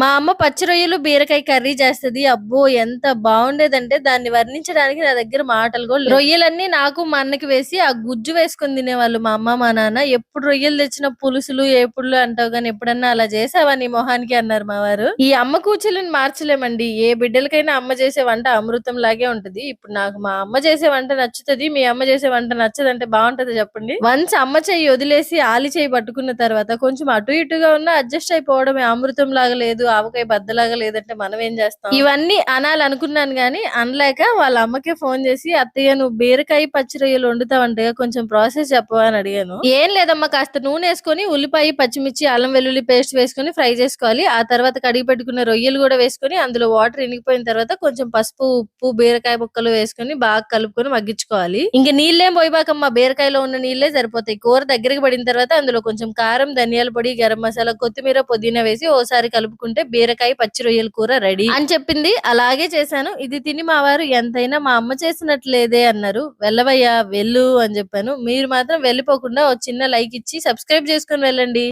మా అమ్మ పచ్చి రొయ్యలు బీరకాయ కర్రీ చేస్తది. అబ్బో ఎంత బాగుండేదంటే దాన్ని వర్ణించడానికి నా దగ్గర మాటలు కూడా రొయ్యలన్నీ నాకు మా అన్నకి వేసి ఆ గుజ్జు వేసుకొని తినేవాళ్ళు మా అమ్మ మా నాన్న. ఎప్పుడు రొయ్యలు తెచ్చిన పులుసులు ఎప్పుడు అంటావు కానీ ఎప్పుడన్నా అలా చేసావా నీ మొహానికి అన్నారు మా వారు. ఈ అమ్మ కూచులను మార్చలేమండి. ఏ బిడ్డలకైనా అమ్మ చేసే వంట అమృతం లాగే ఉంటది. ఇప్పుడు నాకు మా అమ్మ చేసే వంట నచ్చుతది. మీ అమ్మ చేసే వంట నచ్చదంటే బాగుంటది చెప్పండి. వన్స్ అమ్మ చెయ్యి వదిలేసి ఆలి చేయి పట్టుకున్న తర్వాత కొంచెం అటు ఇటుగా ఉన్న అడ్జస్ట్ అయిపోవడమే. అమృతం లాగా లేదు. ఆవకాయ బద్దలాగా లేదంటే మనం ఏం చేస్తాం? ఇవన్నీ అనాలనుకున్నాను గానీ అనలేక వాళ్ళ అమ్మకే ఫోన్ చేసి అత్తయ్య నువ్వు బీరకాయ పచ్చి రొయ్యలు వండుతావంటే కొంచెం ప్రాసెస్ చెప్పవా? అని అడిగాను. ఏం లేదమ్మా కాస్త నూనె వేసుకొని ఉల్లిపాయ పచ్చిమిర్చి అల్లం వెల్లుల్లి పేస్ట్ వేసుకొని ఫ్రై చేసుకోవాలి. ఆ తర్వాత కడిగి పెట్టుకున్న రొయ్యలు కూడా వేసుకొని అందులో వాటర్ ఇనిగిపోయిన తర్వాత కొంచెం పసుపు ఉప్పు బీరకాయ ముక్కలు వేసుకొని బాగా కలుపుకొని మగ్గించుకోవాలి. ఇంక నీళ్ళేం పోయిబాకమ్మా బీరకాయలో ఉన్న నీళ్ళే సరిపోతాయి. కూర దగ్గరికి పడిన తర్వాత అందులో కొంచెం కారం ధనియాల పొడి గరం మసాలా కొత్తిమీర పుదీనా వేసి ఓసారి కలుపుకుంటే బీరకాయ పచ్చి రొయ్యల కూర రెడీ. అని చెప్పింది. అలాగే చేశాను. ఇది తిని మా వారు ఎంతైనా మా అమ్మ చేసినట్లేదే అన్నారు. వెళ్ళవయ్యా వెళ్ళు అని చెప్పాను. మీరు మాత్రం వెళ్ళిపోకుండా ఒక చిన్న లైక్ ఇచ్చి సబ్స్క్రైబ్ చేసుకొని వెళ్ళండి.